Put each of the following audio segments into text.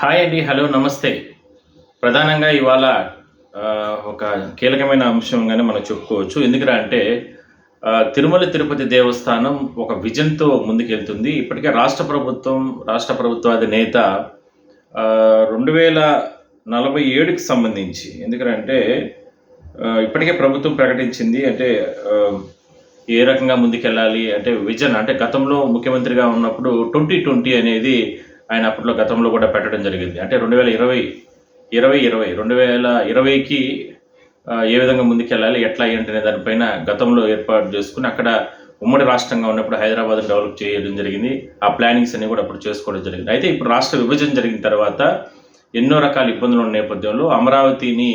Hi అండి hello నమస్తే. ప్రధానంగా ఇవాళ ఒక కీలకమైన అంశంగానే మనం చెప్పుకోవచ్చు. ఎందుకంటే అంటే తిరుమల తిరుపతి దేవస్థానం ఒక విజన్తో ముందుకెళ్తుంది. ఇప్పటికే రాష్ట్ర ప్రభుత్వం రాష్ట్ర ప్రభుత్వ అధినేత రెండు వేల నలభై ఏడుకి సంబంధించి ఎందుకంటే ఇప్పటికే ప్రభుత్వం ప్రకటించింది అంటే ఏ రకంగా ముందుకెళ్ళాలి అంటే విజన్ అంటే గతంలో ముఖ్యమంత్రిగా ఉన్నప్పుడు ట్వంటీ ట్వంటీ అనేది ఆయన అప్పట్లో గతంలో కూడా పెట్టడం జరిగింది. అంటే రెండు వేల ఇరవై ఇరవై ఇరవై రెండు వేల ఇరవైకి ఏ విధంగా ముందుకెళ్ళాలి ఎట్లా ఏంటనే దానిపైన గతంలో ఏర్పాటు చేసుకుని అక్కడ ఉమ్మడి రాష్ట్రంగా ఉన్నప్పుడు హైదరాబాద్ డెవలప్ చేయడం జరిగింది. ఆ ప్లానింగ్స్ అన్ని కూడా అప్పుడు చేసుకోవడం జరిగింది. అయితే ఇప్పుడు రాష్ట్ర విభజన జరిగిన తర్వాత ఎన్నో రకాల ఇబ్బందులు ఉన్న నేపథ్యంలో అమరావతిని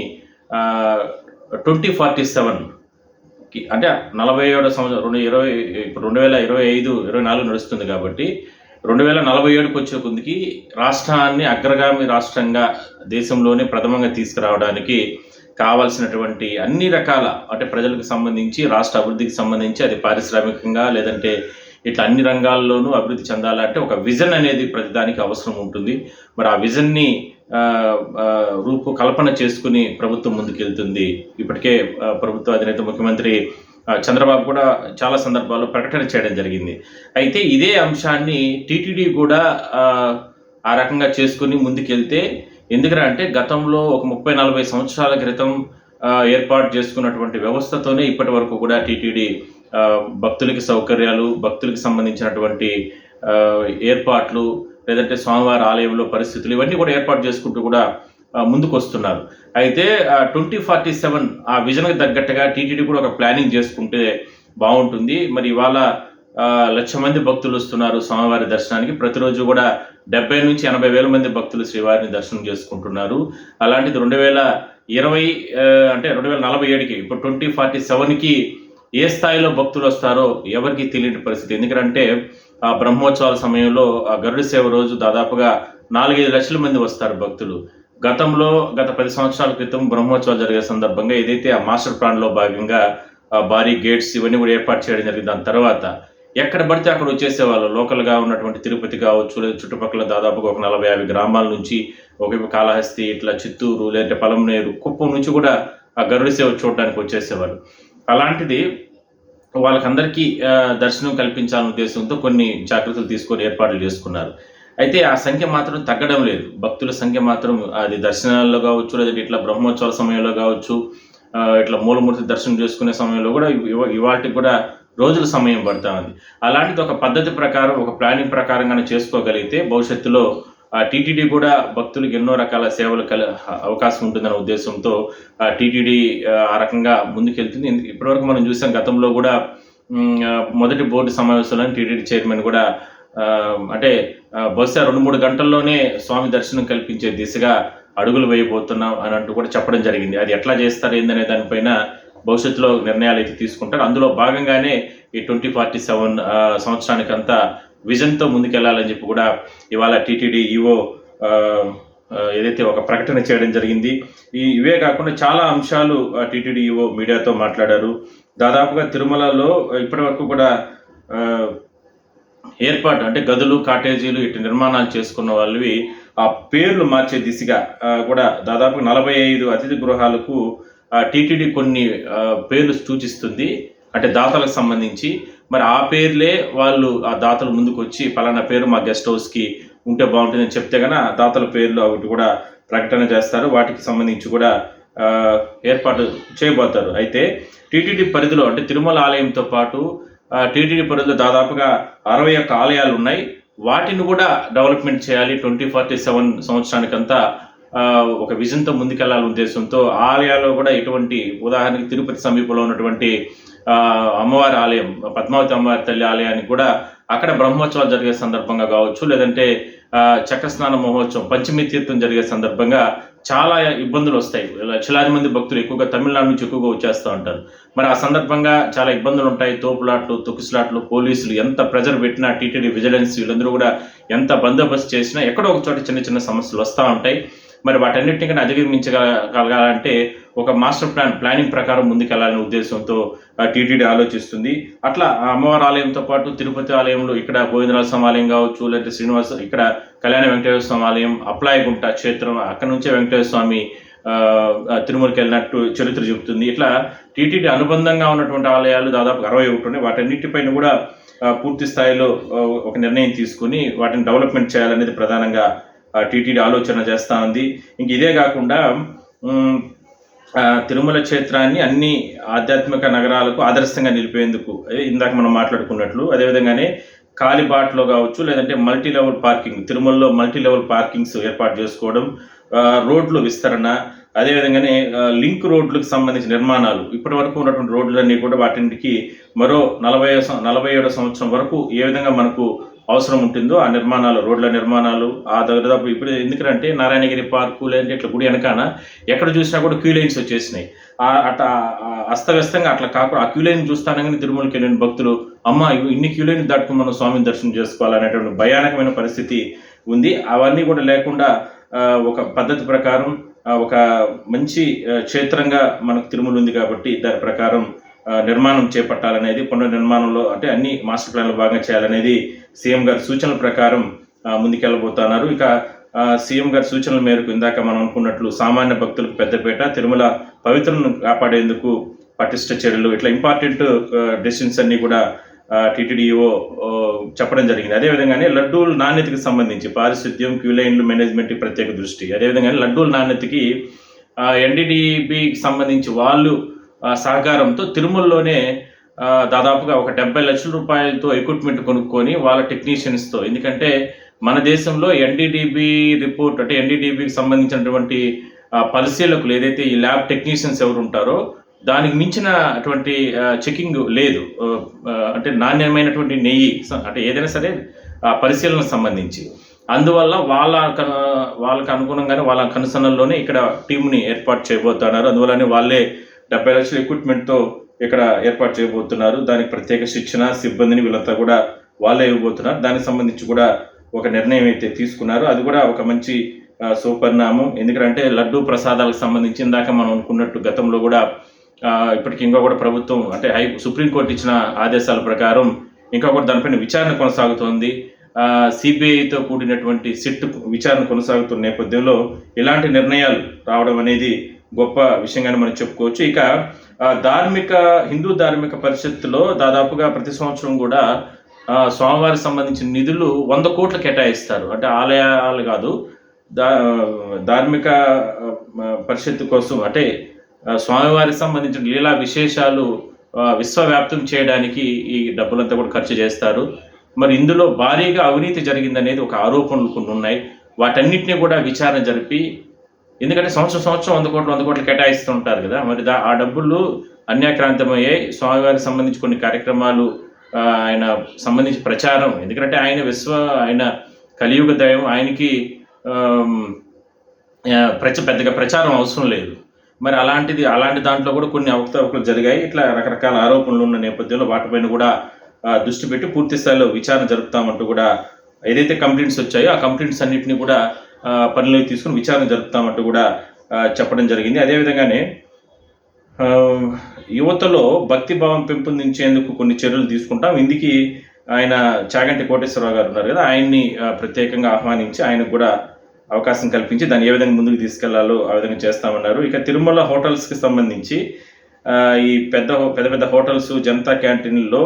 ట్వంటీ ఫార్టీ సెవెన్కి అంటే నలభై ఏడో సంవత్సరం రెండు ఇరవై ఇప్పుడు రెండు వేల ఇరవై ఐదు ఇరవై నాలుగు నడుస్తుంది కాబట్టి రెండు వేల నలభై ఏడుకి వచ్చే కొద్దికి రాష్ట్రాన్ని అగ్రగామి రాష్ట్రంగా దేశంలోనే ప్రథమంగా తీసుకురావడానికి కావాల్సినటువంటి అన్ని రకాల అంటే ప్రజలకు సంబంధించి రాష్ట్ర అభివృద్ధికి సంబంధించి అది పారిశ్రామికంగా లేదంటే ఇట్లా అన్ని రంగాల్లోనూ అభివృద్ధి చెందాలంటే ఒక విజన్ అనేది ప్రతిదానికి అవసరం ఉంటుంది. మరి ఆ విజన్ని రూపు కల్పన చేసుకుని ప్రభుత్వం ముందుకెళ్తుంది. ఇప్పటికే ప్రభుత్వ అధినేత ముఖ్యమంత్రి చంద్రబాబు కూడా చాలా సందర్భాల్లో ప్రకటన చేయడం జరిగింది. అయితే ఇదే అంశాన్ని టీటీడీ కూడా ఆ, రకంగా చేసుకుని ముందుకెళ్తే ఎందుకంటే అంటే గతంలో ఒక ముప్పై నలభై సంవత్సరాల క్రితం ఏర్పాటు చేసుకున్నటువంటి వ్యవస్థతోనే ఇప్పటి వరకు కూడా టీటీడీ భక్తులకి సౌకర్యాలు భక్తులకి సంబంధించినటువంటి ఏర్పాట్లు లేదంటే స్వామివారి ఆలయంలో పరిస్థితులు ఇవన్నీ కూడా ఏర్పాటు చేసుకుంటూ కూడా ముందుకు వస్తున్నారు అయితే ట్వంటీ ఫార్టీ సెవెన్ ఆ విజన్కి తగ్గట్టుగా టీటీడీ కూడా ఒక ప్లానింగ్ చేసుకుంటే బాగుంటుంది. మరి ఇవాళ లక్ష మంది భక్తులు వస్తున్నారు స్వామివారి దర్శనానికి. ప్రతిరోజు కూడా డెబ్బై నుంచి ఎనభై వేల మంది భక్తులు శ్రీవారిని దర్శనం చేసుకుంటున్నారు. అలాంటిది రెండు వేల ఇరవై అంటే రెండు వేల నలభై ఏడుకి ఇప్పుడు ట్వంటీ ఫార్టీ సెవెన్కి ఏ స్థాయిలో భక్తులు వస్తారో ఎవరికి తెలియని పరిస్థితి. ఎందుకంటే ఆ బ్రహ్మోత్సవాల సమయంలో ఆ గరుడ సేవ రోజు దాదాపుగా నాలుగైదు లక్షల మంది వస్తారు భక్తులు. గతంలో గత పది సంవత్సరాల క్రితం బ్రహ్మోత్సవాలు జరిగే సందర్భంగా ఏదైతే ఆ మాస్టర్ ప్లాన్లో భాగంగా భారీ గేట్స్ ఇవన్నీ కూడా ఏర్పాటు చేయడం జరిగింది. దాని తర్వాత ఎక్కడ పడితే అక్కడ వచ్చేసేవాళ్ళు. లోకల్గా ఉన్నటువంటి తిరుపతి కావచ్చు లేదా చుట్టుపక్కల దాదాపుగా ఒక నలభై యాభై గ్రామాల నుంచి ఒకవైపు కాళహస్తి ఇట్లా చిత్తూరు లేదంటే పలంనేరు కుప్పం నుంచి కూడా ఆ గరుడి సేవ చూడడానికి వచ్చేసేవాళ్ళు. అలాంటిది వాళ్ళకందరికీ దర్శనం కల్పించాలనే ఉద్దేశంతో కొన్ని జాగ్రత్తలు తీసుకొని ఏర్పాట్లు చేసుకున్నారు. అయితే ఆ సంఖ్య మాత్రం తగ్గడం లేదు. భక్తుల సంఖ్య మాత్రం అది దర్శనాల్లో కావచ్చు లేదంటే ఇట్లా బ్రహ్మోత్సవాల సమయంలో కావచ్చు ఇట్లా మూలమూర్తి దర్శనం చేసుకునే సమయంలో కూడా ఇవాటికి కూడా రోజుల సమయం పడతా ఉంది అలాంటిది ఒక పద్ధతి ప్రకారం ఒక ప్లానింగ్ ప్రకారంగానే చేసుకోగలిగితే భవిష్యత్తులో ఆ టీటీడీ కూడా భక్తులకు ఎన్నో రకాల సేవలు కల అవకాశం ఉంటుందనే ఉద్దేశంతో ఆ టీటీడీ ఆ రకంగా ముందుకెళ్తుంది. ఇప్పటివరకు మనం చూసాం గతంలో కూడా మొదటి బోర్డు సమావేశంలో టీటీడీ చైర్మన్ కూడా అంటే బహుశా రెండు మూడు గంటల్లోనే స్వామి దర్శనం కల్పించే దిశగా అడుగులు వేయబోతున్నాం అని అంటూ కూడా చెప్పడం జరిగింది. అది ఎట్లా చేస్తారు ఏందనే దానిపైన భవిష్యత్తులో నిర్ణయాలు అయితే తీసుకుంటారు. అందులో భాగంగానే ఈ ట్వంటీ ఫార్టీ సెవెన్ సంవత్సరానికంతా విజన్తో ముందుకెళ్ళాలని చెప్పి కూడా ఇవాళ టీటీడీ ఈవో ఏదైతే ఒక ప్రకటన చేయడం జరిగింది. ఈ ఇవే కాకుండా చాలా అంశాలు టీటీడీ ఈవో మీడియాతో మాట్లాడారు. దాదాపుగా తిరుమలలో ఇప్పటి వరకు కూడా ఏర్పాటు అంటే గదులు కాటేజీలు ఇటు నిర్మాణాలు చేసుకున్న వాళ్ళవి ఆ పేర్లు మార్చే దిశగా కూడా దాదాపు నలభై ఐదు అతిథి గృహాలకు టీటీడీ కొన్ని పేర్లు సూచిస్తుంది. అంటే దాతలకు సంబంధించి. మరి ఆ పేర్లే వాళ్ళు ఆ దాతలు ముందుకు వచ్చి పలానా పేరు మా గెస్ట్ హౌస్కి ఉంటే బాగుంటుందని చెప్తే కనుక దాతల పేర్లు ఒకటి కూడా ప్రకటన చేస్తారు. వాటికి సంబంధించి కూడా ఏర్పాటు చేయబోతారు. అయితే టీటీడీ పరిధిలో అంటే తిరుమల ఆలయంతో పాటు టీటీడీ పరిధిలో దాదాపుగా అరవై ఒక్క ఆలయాలు ఉన్నాయి. వాటిని కూడా డెవలప్మెంట్ చేయాలి. ట్వంటీ ఫార్టీ సెవెన్ సంవత్సరానికంతా ఒక విజన్తో ముందుకెళ్ళాలని ఉద్దేశంతో ఆలయాల్లో కూడా ఎటువంటి ఉదాహరణకి తిరుపతి సమీపంలో ఉన్నటువంటి అమ్మవారి ఆలయం పద్మావతి అమ్మవారి తల్లి ఆలయానికి కూడా అక్కడ బ్రహ్మోత్సవాలు జరిగే సందర్భంగా కావచ్చు లేదంటే చక్రస్నాన మహోత్సవం పంచమి తీర్థం జరిగే సందర్భంగా చాలా ఇబ్బందులు వస్తాయి. లక్షలాది మంది భక్తులు ఎక్కువగా తమిళనాడు నుంచి ఎక్కువగా వచ్చేస్తూ ఉంటారు. మరి ఆ సందర్భంగా చాలా ఇబ్బందులు ఉంటాయి. తోపులాట్లు తొక్కిసలాట్లు పోలీసులు ఎంత ప్రెజర్ పెట్టినా టీటీడీ విజిలెన్స్ వీళ్ళందరూ కూడా ఎంత బందోబస్తు చేసినా ఎక్కడో ఒక చోట చిన్న చిన్న సమస్యలు వస్తూ ఉంటాయి. మరి వాటన్నిటిని కన్నా అధిగమించగలగాలంటే ఒక మాస్టర్ ప్లాన్ ప్లానింగ్ ప్రకారం ముందుకెళ్ళాలనే ఉద్దేశంతో టీటీడీ ఆలోచిస్తుంది. అట్లా అమ్మవారి ఆలయంతో పాటు తిరుపతి ఆలయంలో ఇక్కడ గోవిందరాజ స్వామి ఆలయం కావచ్చు లేదంటే శ్రీనివాస ఇక్కడ కళ్యాణ వెంకటేశ్వర స్వామి ఆలయం అప్లాయగుంట క్షేత్రం అక్కడ నుంచే వెంకటేశ్వర స్వామి తిరుమలకి వెళ్ళినట్టు చరిత్ర చెబుతుంది. ఇట్లా టీటీడీ అనుబంధంగా ఉన్నటువంటి ఆలయాలు దాదాపు అరవై ఒకటి ఉన్నాయి. వాటన్నిటిపైన కూడా పూర్తి స్థాయిలో ఒక నిర్ణయం తీసుకుని వాటిని డెవలప్మెంట్ చేయాలనేది ప్రధానంగా టీటీడీ ఆలోచన చేస్తూ ఉంది. ఇంక ఇదే కాకుండా తిరుమల క్షేత్రాన్ని అన్ని ఆధ్యాత్మిక నగరాలకు ఆదర్శంగా నిలిపేందుకు ఇందాక మనం మాట్లాడుకున్నట్లు అదేవిధంగానే కాలిబాట్లో కావచ్చు లేదంటే మల్టీ లెవెల్ పార్కింగ్ తిరుమలలో మల్టీ లెవెల్ పార్కింగ్స్ ఏర్పాటు చేసుకోవడం రోడ్లు విస్తరణ అదేవిధంగానే లింక్ రోడ్లకు సంబంధించిన నిర్మాణాలు ఇప్పటి వరకు ఉన్నటువంటి రోడ్లన్నీ కూడా వాటికి మరో నలభై నలభై ఏడో సంవత్సరం వరకు ఏ విధంగా మనకు అవసరం ఉంటుందో ఆ నిర్మాణాలు రోడ్ల నిర్మాణాలు ఆ దాదాపు ఇప్పుడు ఎందుకంటే నారాయణగిరి పార్కు లేదంటే ఇట్లా గుడి వెనకాన ఎక్కడ చూసినా కూడా క్యూ లైన్స్ వచ్చేసినాయి. అట్లా అస్తవ్యస్తంగా అట్లా కాకుండా ఆ క్యూ లైన్ చూస్తానగానే తిరుమలకి వెళ్ళిన భక్తులు అమ్మ ఇన్ని క్యూ లైన్ దాటుకుని మనం స్వామిని దర్శనం చేసుకోవాలనేటువంటి భయానకమైన పరిస్థితి ఉంది. అవన్నీ కూడా లేకుండా ఒక పద్ధతి ప్రకారం ఒక మంచి క్షేత్రంగా మనకు తిరుమల ఉంది కాబట్టి దాని ప్రకారం నిర్మాణం చేపట్టాలనేది పునర్నిర్మాణంలో అంటే అన్ని మాస్టర్ ప్లాన్లు భాగంగా చేయాలనేది సీఎం గారి సూచనల ప్రకారం ముందుకెళ్ళబోతున్నారు. ఇక సీఎం గారి సూచనల మేరకు ఇందాక మనం అనుకున్నట్లు సామాన్య భక్తులకు పెద్దపేట తిరుమల పవిత్రను కాపాడేందుకు పటిష్ట చర్యలు ఇట్లా ఇంపార్టెంట్ డెసిషన్స్ అన్నీ కూడా టీటీడీఓ చెప్పడం జరిగింది. అదేవిధంగానే లడ్డూల నాణ్యతకి సంబంధించి పారిశుద్ధ్యం క్యూలైన్లు మేనేజ్మెంట్ ప్రత్యేక దృష్టి. అదేవిధంగానే లడ్డూల నాణ్యతకి ఎన్డీడీబీకి సంబంధించి వాళ్ళు సహకారంతో తిరుమలలోనే దాదాపుగా ఒక డెబ్బై లక్షల రూపాయలతో ఎక్విప్మెంట్ కొనుక్కొని వాళ్ళ టెక్నీషియన్స్తో ఎందుకంటే మన దేశంలో ఎన్డీడీబీ రిపోర్ట్ అంటే ఎన్డీడీబీకి సంబంధించినటువంటి పరిశీలకులు ఏదైతే ఈ ల్యాబ్ టెక్నీషియన్స్ ఎవరు ఉంటారో దానికి మించిన అటువంటి చెకింగ్ లేదు. అంటే నాణ్యమైనటువంటి నెయ్యి స- అంటే ఏదైనా సరే పరిశీలనకు సంబంధించి. అందువల్ల వాళ్ళ వాళ్ళకు అనుగుణంగానే వాళ్ళ కనుసనల్లోనే ఇక్కడ టీంని ఏర్పాటు చేయబోతున్నారు. అందువల్లనే వాళ్ళే డెబ్బై లక్షల ఎక్విప్మెంట్తో ఇక్కడ ఏర్పాటు చేయబోతున్నారు. దానికి ప్రత్యేక శిక్షణ సిబ్బందిని వీళ్ళంతా కూడా వాళ్ళే ఇవ్వబోతున్నారు. దానికి సంబంధించి కూడా ఒక నిర్ణయం అయితే తీసుకున్నారు. అది కూడా ఒక మంచి ఆ, ఎందుకంటే లడ్డూ ప్రసాదాలకు సంబంధించి ఇందాక మనం అనుకున్నట్టు గతంలో కూడా ఇప్పటికి ఇంకా కూడా ప్రభుత్వం అంటే హై సుప్రీంకోర్టు ఇచ్చిన ఆదేశాల ప్రకారం ఇంకా కూడా దానిపైన విచారణ కొనసాగుతోంది. సిబిఐతో కూడినటువంటి సిట్ విచారణ కొనసాగుతున్న నేపథ్యంలో ఇలాంటి నిర్ణయాలు రావడం అనేది గొప్ప విషయంగానే మనం చెప్పుకోవచ్చు. ఇక ధార్మిక హిందూ ధార్మిక పరిషత్తులో దాదాపుగా ప్రతి సంవత్సరం కూడా స్వామివారికి సంబంధించిన నిధులు వంద కోట్లు కేటాయిస్తారు. అంటే ఆలయాలు కాదు దా ధార్మిక పరిషత్తు కోసం అంటే స్వామివారికి సంబంధించిన లీలా విశేషాలు విశ్వవ్యాప్తం చేయడానికి ఈ డబ్బులంతా కూడా ఖర్చు చేస్తారు. మరి ఇందులో భారీగా అవినీతి జరిగిందనేది ఒక ఆరోపణలు కొన్ని ఉన్నాయి. వాటన్నిటిని కూడా విచారణ జరిపి ఎందుకంటే సంవత్సరం సంవత్సరం వంద కోట్లు వంద కోట్లు కేటాయిస్తూ ఉంటారు కదా. మరి దా ఆ డబ్బులు అన్యాక్రాంతమయ్యాయి స్వామివారికి సంబంధించి కొన్ని కార్యక్రమాలు ఆయన సంబంధించి ప్రచారం. ఎందుకంటే ఆయన విశ్వ ఆయన కలియుగ దైవం. ఆయనకి ప్రచ పెద్దగా ప్రచారం అవసరం లేదు. మరి అలాంటిది అలాంటి దాంట్లో కూడా కొన్ని అవకతవకలు జరిగాయి. ఇట్లా రకరకాల ఆరోపణలు ఉన్న నేపథ్యంలో వాటిపైన కూడా దృష్టి పెట్టి పూర్తి స్థాయిలో విచారణ జరుపుతామంటూ కూడా ఏదైతే కంప్లైంట్స్ వచ్చాయో ఆ కంప్లైంట్స్ అన్నింటినీ కూడా పనులు తీసుకుని విచారణ జరుపుతామంటూ కూడా చెప్పడం జరిగింది. అదేవిధంగానే యువతలో భక్తి భావం పెంపొందించేందుకు కొన్ని చర్యలు తీసుకుంటాం. ఇందుకు ఆయన చాగంటి కోటేశ్వరరావు గారు ఉన్నారు కదా ఆయన్ని ప్రత్యేకంగా ఆహ్వానించి ఆయనకు కూడా అవకాశం కల్పించి దాన్ని ఏ విధంగా ముందుకు తీసుకెళ్ళాలో ఆ విధంగా చేస్తామన్నారు. ఇక తిరుమల హోటల్స్కి సంబంధించి ఈ పెద్ద పెద్ద పెద్ద హోటల్స్ జనతా క్యాంటీన్లో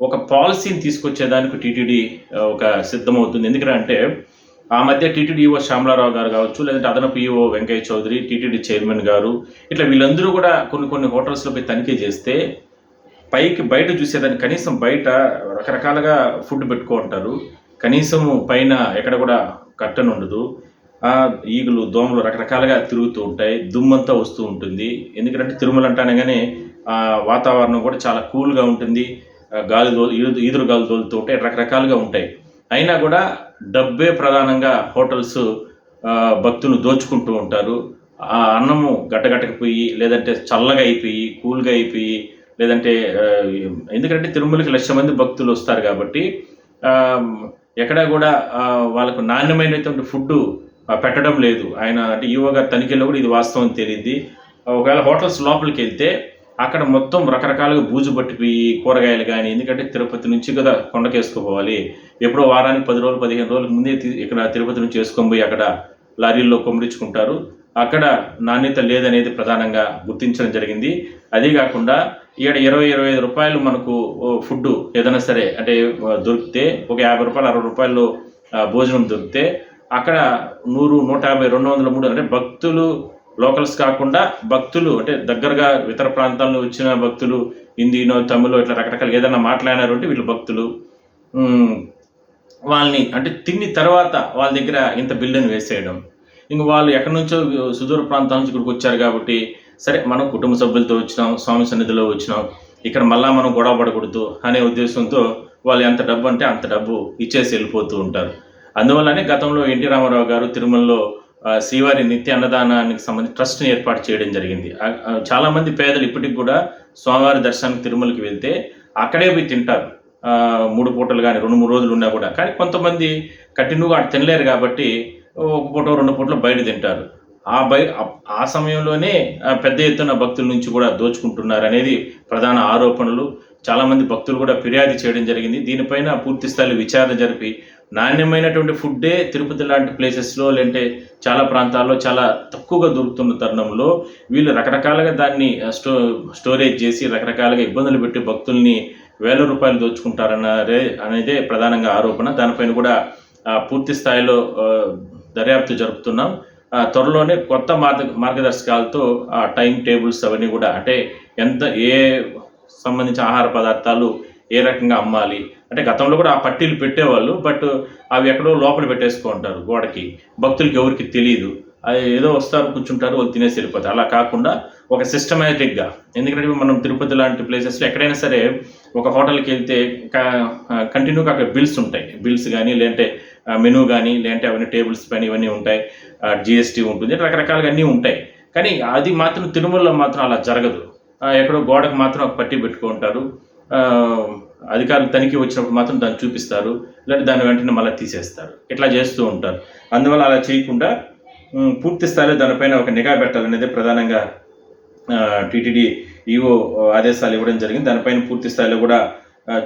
ఒక పాలసీని తీసుకొచ్చేదానికి టీటీడీ ఒక సిద్ధమవుతుంది. ఎందుకంటే ఆ మధ్య టీటీడీ ఈఓ శ్యామలారావు గారు కావచ్చు లేదంటే అదనపు EO Venkayya Chowdary TTD chairman గారు ఇట్లా వీళ్ళందరూ కూడా కొన్ని కొన్ని హోటల్స్లో పోయి తనిఖీ చేస్తే పైకి బయట చూసేదాన్ని. కనీసం బయట రకరకాలుగా ఫుడ్ పెట్టుకుంటారు కనీసం పైన ఎక్కడ కూడా కట్టను ఉండదు. ఆ ఈగలు దోమలు రకరకాలుగా తిరుగుతూ ఉంటాయి. దుమ్మంతా వస్తూ ఉంటుంది. ఎందుకంటే తిరుమల అంటానే ఆ వాతావరణం కూడా చాలా కూల్గా ఉంటుంది. గాలి దో ఈదు ఈదురు గాలి తోలుతూ ఉంటాయి. రకరకాలుగా ఉంటాయి. అయినా కూడా డబ్బే ప్రధానంగా హోటల్స్ భక్తులు దోచుకుంటూ ఉంటారు. ఆ అన్నము గట్టగట్టకపోయి లేదంటే చల్లగా అయిపోయి కూల్గా అయిపోయి లేదంటే ఎందుకంటే తిరుమలకి లక్ష మంది భక్తులు వస్తారు కాబట్టి ఎక్కడా కూడా వాళ్ళకు నాణ్యమైనటువంటి ఫుడ్ పెట్టడం లేదు. ఆయన అంటే ఈవో గారు తనిఖీలో కూడా ఇది వాస్తవం తెలియదు ఒకవేళ హోటల్స్ లోపలికి వెళ్తే అక్కడ మొత్తం రకరకాలుగా బూజు పట్టిపోయి కూరగాయలు కానీ ఎందుకంటే తిరుపతి నుంచి కదా కొండకేసుకోపోవాలి. ఎప్పుడో వారానికి పది రోజులు పదిహేను రోజుల ముందే ఇక్కడ తిరుపతి నుంచి వేసుకొని పోయి అక్కడ లారీల్లో కొమ్మరించుకుంటారు అక్కడ నాణ్యత లేదనేది ప్రధానంగా గుర్తించడం జరిగింది. అదే కాకుండా ఇక్కడ ఇరవై ఇరవై ఐదు రూపాయలు మనకు ఓ, ఫుడ్ ఏదైనా సరే అంటే దొరికితే ఒక యాభై రూపాయలు అరవై రూపాయలు భోజనం దొరికితే అక్కడ నూరు నూట యాభై రెండు వందల మూడు అంటే భక్తులు లోకల్స్ కాకుండా భక్తులు అంటే దగ్గరగా ఇతర ప్రాంతాల నుంచి వచ్చిన భక్తులు హిందీనో తమిళో ఇట్లా రకరకాల ఏదైనా మాట్లాడినారు అంటే వీళ్ళు భక్తులు. వాళ్ళని అంటే తిని తర్వాత వాళ్ళ దగ్గర ఇంత బిల్లుని వేసేయడం. ఇంక వాళ్ళు ఎక్కడి నుంచో సుదూర ప్రాంతాల నుంచి ఇక్కడికి వచ్చారు కాబట్టి సరే మనం కుటుంబ సభ్యులతో వచ్చినాం స్వామి సన్నిధిలో వచ్చినాం ఇక్కడ మళ్ళా మనం గొడవ పడకూడదు అనే ఉద్దేశంతో వాళ్ళు ఎంత డబ్బు అంటే అంత డబ్బు ఇచ్చేసి వెళ్ళిపోతూ ఉంటారు. అందువల్లనే గతంలో ఎన్టీ రామారావు గారు తిరుమలలో శ్రీవారి నిత్య అన్నదానానికి సంబంధించి ట్రస్ట్ని ఏర్పాటు చేయడం జరిగింది. చాలామంది పేదలు ఇప్పటికి కూడా స్వామివారి దర్శనానికి తిరుమలకి వెళ్తే అక్కడే పోయి తింటారు. మూడు పూటలు కానీ రెండు మూడు రోజులు ఉన్నా కూడా. కానీ కొంతమంది కంటిన్యూగా అటు తినలేరు కాబట్టి ఒక పూట రెండు పూటలు బయట తింటారు. ఆ బయ ఆ- సమయంలోనే పెద్ద ఎత్తున భక్తుల నుంచి కూడా దోచుకుంటున్నారు అనేది ప్రధాన ఆరోపణలు. చాలామంది భక్తులు కూడా ఫిర్యాదు చేయడం జరిగింది. దీనిపైన పూర్తి స్థాయిలో విచారణ జరిపి నాణ్యమైనటువంటి ఫుడ్డే తిరుపతి లాంటి ప్లేసెస్లో లేదంటే చాలా ప్రాంతాల్లో చాలా తక్కువగా దొరుకుతున్న తరుణంలో వీళ్ళు రకరకాలుగా దాన్ని స్టో స్టోరేజ్ చేసి రకరకాలుగా ఇబ్బందులు పెట్టి భక్తుల్ని వేల రూపాయలు దోచుకుంటారన్నదే అనేదే ప్రధానంగా ఆరోపణ. దానిపైన కూడా పూర్తి స్థాయిలో దర్యాప్తు జరుపుతున్నాం. ఆ, త్వరలోనే కొత్త మార్గ మార్గదర్శకాలతో ఆ టైం టేబుల్స్ అవన్నీ కూడా అంటే ఎంత ఏ సంబంధించిన ఆహార పదార్థాలు ఏ రకంగా అమ్మాలి? అంటే గతంలో కూడా ఆ పట్టీలు పెట్టేవాళ్ళు బట్ అవి ఎక్కడో లోపల పెట్టేసుకుంటారు గోడకి. భక్తులకి ఎవరికి తెలియదు అది ఏదో వస్తారు కూర్చుంటారు వాళ్ళు తినేసి వెళ్ళిపోతారు. అలా కాకుండా ఒక సిస్టమేటిక్గా ఎందుకంటే మనం తిరుపతి లాంటి ప్లేసెస్లో ఎక్కడైనా సరే ఒక హోటల్కి వెళ్తే కంటిన్యూగా అక్కడ బిల్స్ ఉంటాయి. బిల్స్ కానీ లేదంటే మెనూ కానీ లేదంటే అవన్నీ టేబుల్స్ పైన ఇవన్నీ ఉంటాయి. జిఎస్టీ ఉంటుంది. రకరకాలుగా అన్నీ ఉంటాయి. కానీ అది మాత్రం తిరుమలలో మాత్రం అలా జరగదు. ఎక్కడో గోడకు మాత్రం ఒక పట్టి పెట్టుకుంటారు. అధికారులు తనిఖీ వచ్చినప్పుడు మాత్రం దాన్ని చూపిస్తారు లేదంటే దాన్ని వెంటనే మళ్ళీ తీసేస్తారు. ఇట్లా చేస్తూ ఉంటారు. అందువల్ల అలా చేయకుండా పూర్తి స్థాయిలో దానిపైన ఒక నిఘా పెట్టాలనేది ప్రధానంగా టీటీడీ ఈఓ ఆదేశాలు ఇవ్వడం జరిగింది. దానిపైన పూర్తి స్థాయిలో కూడా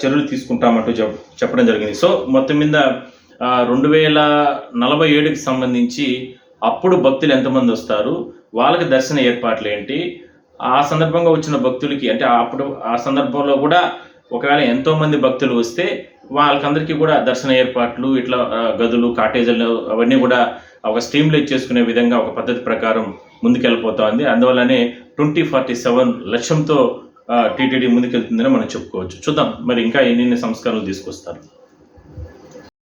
చర్యలు తీసుకుంటామంటూ చెప్ చెప్పడం జరిగింది. సో మొత్తం మీద రెండు వేల నలభై ఏడుకి సంబంధించి అప్పుడు భక్తులు ఎంతమంది వస్తారు? వాళ్ళకి దర్శన ఏర్పాట్లు ఏంటి ఆ సందర్భంగా వచ్చిన భక్తులకి అంటే అప్పుడు ఆ సందర్భంలో కూడా ఒకవేళ ఎంతోమంది భక్తులు వస్తే వాళ్ళకందరికీ కూడా దర్శన ఏర్పాట్లు ఇట్లా గదులు కాటేజీలు అవన్నీ కూడా ఒక స్ట్రీమ్లైట్ చేసుకునే విధంగా ఒక పద్ధతి ప్రకారం ముందుకెళ్ళిపోతోంది. అందువల్లనే ట్వంటీ ఫార్టీ సెవెన్ లక్ష్యంతో టీటీడీ ముందుకెళ్తుందని మనం చెప్పుకోవచ్చు. చూద్దాం మరి ఇంకా ఎన్ని సంస్కారాలు తీసుకొస్తారు.